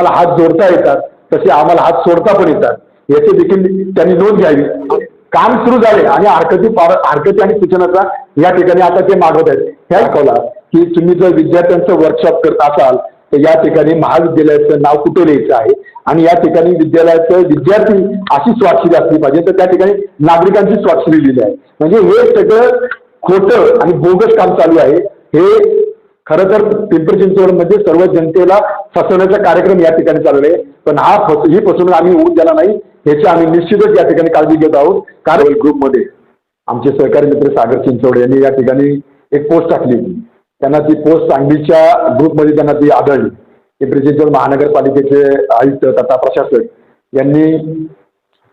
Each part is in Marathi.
आम्हाला हात जोडता येतात तसे आम्हाला हात सोडता पण येतात. याची देखील त्यांनी नोंद घ्यावी. काम सुरू झाले आणि हरकती पार हरकती आणि सूचनाचा या ठिकाणी आता ते मागवत आहेत. ह्या दाखवला की तुम्ही जर विद्यार्थ्यांचं वर्कशॉप करत असाल तर या ठिकाणी महाविद्यालयाचं नाव कुठे लिहायचं आहे? आणि या ठिकाणी विद्यालयाचं विद्यार्थी अशी स्वाक्षरी असली पाहिजे तर त्या ठिकाणी नागरिकांची स्वाक्षरी लिहिली आहे. म्हणजे हे सगळं खोटं आणि बोगस काम चालू आहे. हे खरं तर पिंपरी चिंचवडमध्ये सर्व जनतेला फसवण्याचा कार्यक्रम या ठिकाणी चालू आहे. पण हा फस ही फसवणूक आम्ही होऊन द्यायला नाही याची आम्ही निश्चितच या ठिकाणी काळजी घेत आहोत. कारण ग्रुपमध्ये आमचे सहकारी मित्र सागर चिंचवडे यांनी या ठिकाणी एक पोस्ट टाकली त्यांना ती पोस्ट सांगलीच्या ग्रुपमध्ये त्यांना ती आढळली. पिंपरी चिंचवड महानगरपालिकेचे आयुक्त तथा प्रशासक यांनी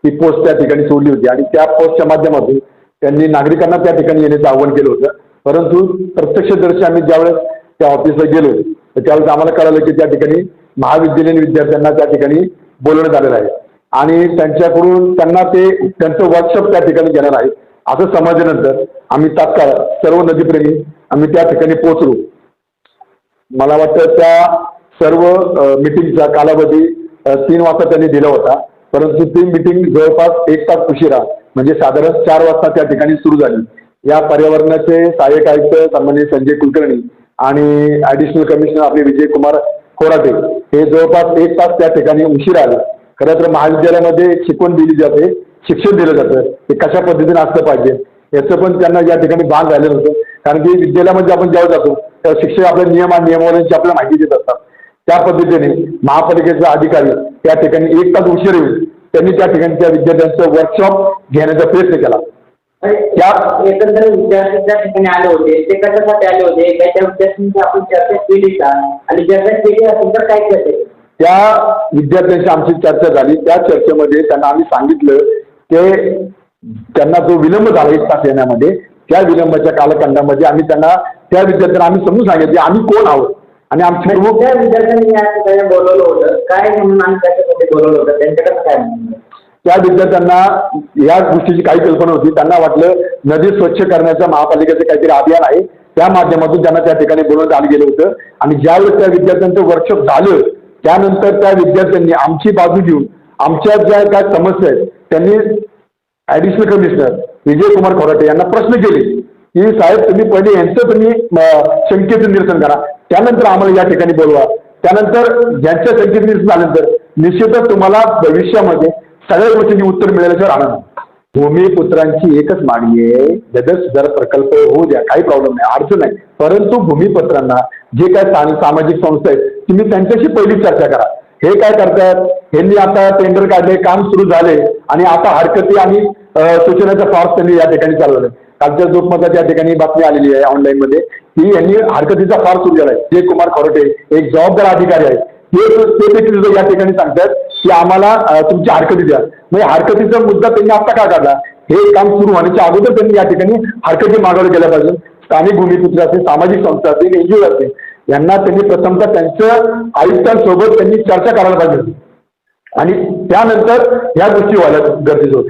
ती पोस्ट त्या ठिकाणी सोडली होती. आणि त्या पोस्टच्या माध्यमातून त्यांनी नागरिकांना त्या ठिकाणी येण्याचं आवाहन केलं होतं. परंतु प्रत्यक्षदर्शी आम्ही ज्यावेळेस त्या ऑफिसला गेलो तर त्यावेळेस आम्हाला कळालं की त्या ठिकाणी महाविद्यालयीन विद्यार्थ्यांना त्या ठिकाणी बोलवण्यात आलेलं आहे. आणि त्यांच्याकडून त्यांना ते त्यांचं वर्कशॉप त्या ठिकाणी घेणार आहे. असं समजल्यानंतर आम्ही तात्काळ सर्व नदीप्रेमी आम्ही त्या ठिकाणी पोहोचलो. मला वाटतं त्या सर्व मिटिंगचा कालावधी तीन वाजता त्यांनी दिला होता. परंतु ती मिटिंग जवळपास एक तास उशिरा म्हणजे साधारण चार वाजता त्या ठिकाणी सुरू झाली. या पर्यावरणाचे सहाय्यक आयुक्त सन्माननीय संजय कुलकर्णी आणि ऍडिशनल कमिशनर आपले विजय कुमार खोराटे हे जवळपास एक तास त्या ठिकाणी उशीर आले. खरं तर महाविद्यालयामध्ये शिकवण दिली जाते शिक्षण दिलं जातं. ते कशा पद्धतीने असलं पाहिजे याचं पण त्यांना या ठिकाणी भान झालेलं होतं. कारण की विद्यालयामध्ये आपण जेव्हा जातो तेव्हा शिक्षक आपल्या नियम आणि नियमावलींची आपल्याला माहिती देत असतात. त्या पद्धतीने महापालिकेचा अधिकारी त्या ठिकाणी एक तास उशीर येऊन त्यांनी त्या ठिकाणी त्या विद्यार्थ्यांचं वर्कशॉप घेण्याचा प्रयत्न केला. एकंदरीत विद्यार्थी त्या ठिकाणी आले होते ते कशासाठी आले होते? त्याच्या विद्यार्थ्यांची आपण चर्चा केली का? आणि चर्चा केली असेल तर काय करते? त्या विद्यार्थ्यांशी आमची चर्चा झाली. त्या चर्चेमध्ये त्यांना आम्ही सांगितलं की त्यांना जो विलंब झाला एक तास येण्यामध्ये त्या विलंबाच्या कालखंडामध्ये आम्ही त्यांना त्या विद्यार्थ्यांना आम्ही समजून सांगितलं की आम्ही कोण आहोत? आणि आमची प्रमुख त्या विद्यार्थ्यांनी बोलवलं होतं. काय म्हणून आणि त्याच्यासाठी बोलवलं होतं? त्यांच्याकडे काय? त्या विद्यार्थ्यांना या गोष्टीची काही कल्पना होती. त्यांना वाटलं नदी स्वच्छ करण्याचं महापालिकेचं काहीतरी अभियान आहे. त्या माध्यमातून त्यांना त्या ठिकाणी बोलवण्यात आलं गेलं होतं. आणि ज्यावेळेस त्या विद्यार्थ्यांचं वर्कशॉप झालं त्यानंतर त्या विद्यार्थ्यांनी आमची बाजू घेऊन आमच्या ज्या काय समस्या आहेत त्यांनी ऍडिशनल कमिशनर विजय कुमार खोराटे यांना प्रश्न केले की साहेब तुम्ही पहिले यांचं तुम्ही शंकेचं निरसन करा. त्यानंतर आम्हाला या ठिकाणी बोलवा. त्यानंतर ज्यांच्या शंकेचं निरसन झाल्यानंतर निश्चितच तुम्हाला भविष्यामध्ये सगळ्या गोष्टींची उत्तर मिळाल्याशिवाय राहणार नाही. भूमिपुत्रांची एकच मागणी आहे जगत सुधार प्रकल्प होऊ द्या काही प्रॉब्लेम नाही अडचण नाही. परंतु भूमिपत्रांना जे काय सामाजिक संस्था आहेत तुम्ही त्यांच्याशी पहिली चर्चा करा. हे काय करतात? यांनी आता टेंडर काढले काम सुरू झाले आणि आता हरकती आणि सूचनाचा फॉर्स त्यांनी या ठिकाणी चालवलं कालच्या जोपमध्ये त्या ठिकाणी बातमी आलेली आहे ऑनलाईनमध्ये की यांनी हरकतीचा फार सुरू झाला आहे जय कुमार खरोटे एक जबाबदार अधिकारी आहे ते ते देखील या ठिकाणी सांगतात की आम्हाला तुमची हरकती द्या. म्हणजे हरकतीचा मुद्दा त्यांनी आता का काढला? हे काम सुरू होण्याच्या अगोदर त्यांनी या ठिकाणी हरकती मागवल्या गेल्या पाहिजे स्थानिक भूमिपुत्र असतील सामाजिक संस्था असतील एनजीओ असतील यांना त्यांनी प्रथमतः त्यांच्या आयुक्तांसोबत त्यांनी चर्चा करायला पाहिजे आणि त्यानंतर या गोष्टी व्हायला गरजेचं होते.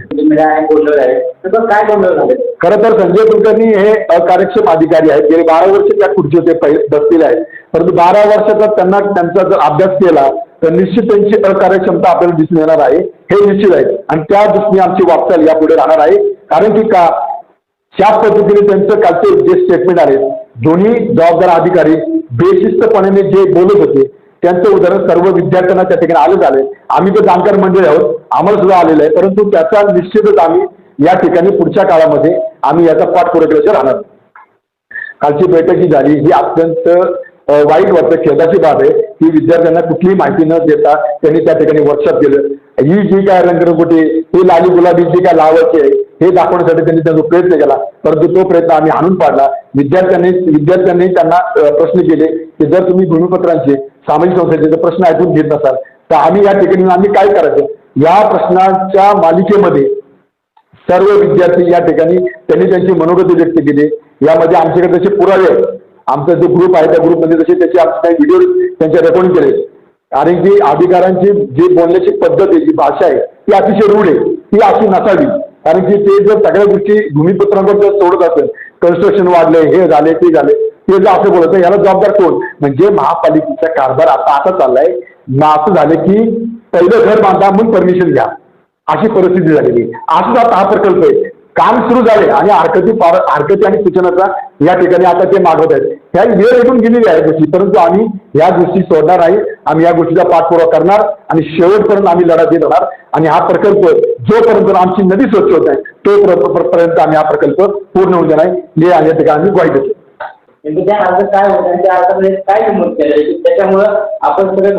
तर काय गोंधळ झाले? खरं तर संजय कुलकर्णी हे अकार्यक्षम अधिकारी आहेत. गेले बारा वर्ष त्या खुर्चीवर ते बसलेले आहेत. परंतु बारा वर्षाचा त्यांना त्यांचा जर अभ्यास केला तर निश्चित त्यांची अकार्यक्षमता आपल्याला दिसून येणार आहे. हे निश्चित आहे. आणि त्या दृष्टीने आमची वाटचाल यापुढे राहणार आहे. कारण की का? त्या पद्धतीने त्यांचं कालचे जे स्टेटमेंट आले दोन्ही जबाबदार अधिकारी बेशिस्तपणाने जे बोलत होते त्यांचं उदाहरण सर्व विद्यार्थ्यांना त्या ठिकाणी आलं झालंय आम्ही तर जाणकार मंडळी आहोत आम्हाला सुद्धा आलेलं आहे परंतु त्याचा निश्चितच आम्ही या ठिकाणी पुढच्या काळामध्ये आम्ही याचा पाठपुरावा राहणार कालची बैठक जी झाली ही अत्यंत वाईट वाटतं. खेदाची बाब आहे की विद्यार्थ्यांना कुठलीही माहिती न देता त्यांनी त्या ठिकाणी वर्कशॉप केलं. ही जी काय रंगरंगोटी ही लाली गुलाबी जी काय लावायची आहे हे दाखवण्यासाठी त्यांनी त्यांचा प्रयत्न केला परंतु तो प्रयत्न आम्ही आणून पाडला. विद्यार्थ्यांनी विद्यार्थ्यांनी त्यांना प्रश्न केले की जर तुम्ही भूमिपत्रांचे सामाजिक संस्थेचे जर प्रश्न ऐकून घेत नसाल तर आम्ही या ठिकाणी आम्ही काय करायचं? या प्रश्नाच्या मालिकेमध्ये सर्व विद्यार्थी या ठिकाणी त्यांनी त्यांची मनोगती व्यक्त केली. यामध्ये आमच्याकडे तसे पुरावे आहेत आमचा जो ग्रुप आहे त्या ग्रुपमध्ये जसे त्याचे आमचे काही व्हिडिओ त्यांचे रेकॉर्डिंग केले. कारण की अधिकाऱ्यांची जी बोलण्याची पद्धत आहे जी भाषा आहे ती अतिशय रूढ आहे ती अशी नसावी. कारण की ते जर सगळ्या गोष्टी भूमिपत्रांवर जर सोडत असेल कन्स्ट्रक्शन वाढले हे झाले ते झाले ते जर असं बोलत याला जबाबदार कोण? म्हणजे महापालिकेचा कारभार आता आता चाललाय. मग असं झालं की पहिलं घर बांधा म्हणून परमिशन घ्या. अशी परिस्थिती झालेली. असंच आता हा प्रकल्प आहे. काम सुरू झाले आणि हरकती पार हरकती आणि सूचनाचा या ठिकाणी आता ते मागवत आहेत. ह्या वेळ येऊन गेलेली आहे गोष्टी. परंतु आम्ही या गोष्टी सोडणार नाही. आम्ही या गोष्टीचा पाठपुरावा करणार आणि शेवटपर्यंत आम्ही लढा देत राहणार. आणि हा प्रकल्प जोपर्यंत आमची नदी स्वच्छ होत आहे तोपर्यंत आम्ही हा प्रकल्प पूर्ण होऊ देणार हे या ठिकाणी आम्ही ग्वाही देतो त्या अर्ज काय होतं त्या अर्जामध्ये काय केलं त्याच्यामुळं आपण सगळे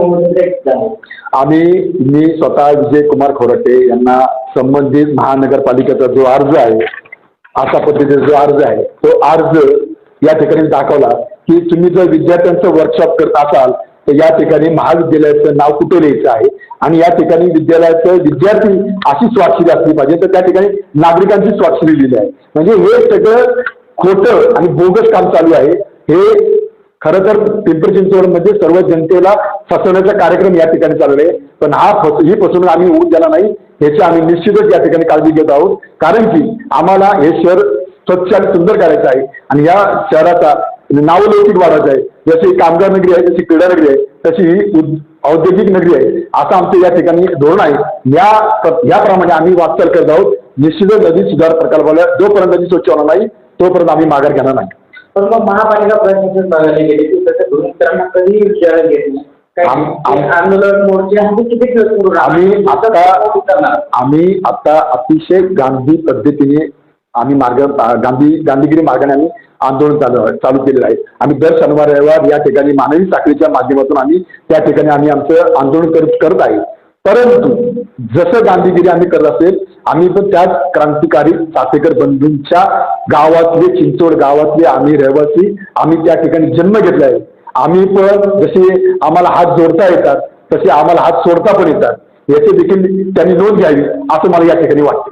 आम्ही मी स्वतः विजय कुमार खोरटे यांना संबंधित महानगरपालिकेचा जो अर्ज आहे अशा पद्धतीचा जो अर्ज आहे तो अर्ज या ठिकाणी दाखवला की तुम्ही जर विद्यार्थ्यांचं वर्कशॉप करत असाल तर या ठिकाणी महाविद्यालयाचं नाव कुठे लिहायचं आहे? आणि या ठिकाणी विद्यालयाचं विद्यार्थी अशी स्वाक्षरी असली पाहिजे. तर त्या ठिकाणी नागरिकांची स्वाक्षरी लिहिली आहे. म्हणजे हे सगळं खोटं आणि बोगस काम चालू आहे. हे खरं तर पिंपरी चिंचवडमध्ये सर्व जनतेला फसवण्याचा कार्यक्रम या ठिकाणी चालू आहे. पण हा फस ही फसवणूक आम्ही होऊ द्यायला नाही ह्याची आम्ही निश्चितच या ठिकाणी काळजी घेत आहोत. कारण की आम्हाला हे शहर स्वच्छ आणि सुंदर करायचं आहे. आणि या शहराचा नावलौकिक वाढायचं आहे. जशी कामगार नगरी आहे जशी क्रीडा नगरी आहे तशी ही औद्योगिक नगरी आहे. असं आमचं या ठिकाणी धोरण आहे. या याप्रमाणे आम्ही वाटचाल करत आहोत. निश्चितच नदी सुधार प्रकल्पाला जोपर्यंत नदी स्वच्छ होणार नाही तोपर्यंत आम्ही माघार घेणार नाही. पण मग महापालिका प्रशासन बघायला गेले घेत नाही. आंदोलन मोर्चे आम्ही. आता आम्ही आता अतिशय गांधी पद्धतीने आम्ही मार्ग गांधी गांधीगिरी मार्गाने आम्ही आंदोलन चालू चालू केलेलं आहे. आम्ही दर शनिवार रविवार या ठिकाणी मानवी साखळीच्या माध्यमातून आम्ही त्या ठिकाणी आम्ही आमचं आंदोलन करत करत आहे. परंतु जसं गांधीगिरी आम्ही करत असेल आम्ही पण त्याच क्रांतिकारी चाफेकर बंधूंच्या गावातले चिंचवड गावातले आम्ही रहिवासी आम्ही त्या ठिकाणी जन्म घेतला आहे. आम्ही पण जसे आम्हाला हात जोडता येतात तसे आम्हाला हात सोडता पण येतात. याची देखील त्यांनी नोंद घ्यावी असं मला या ठिकाणी वाटतं.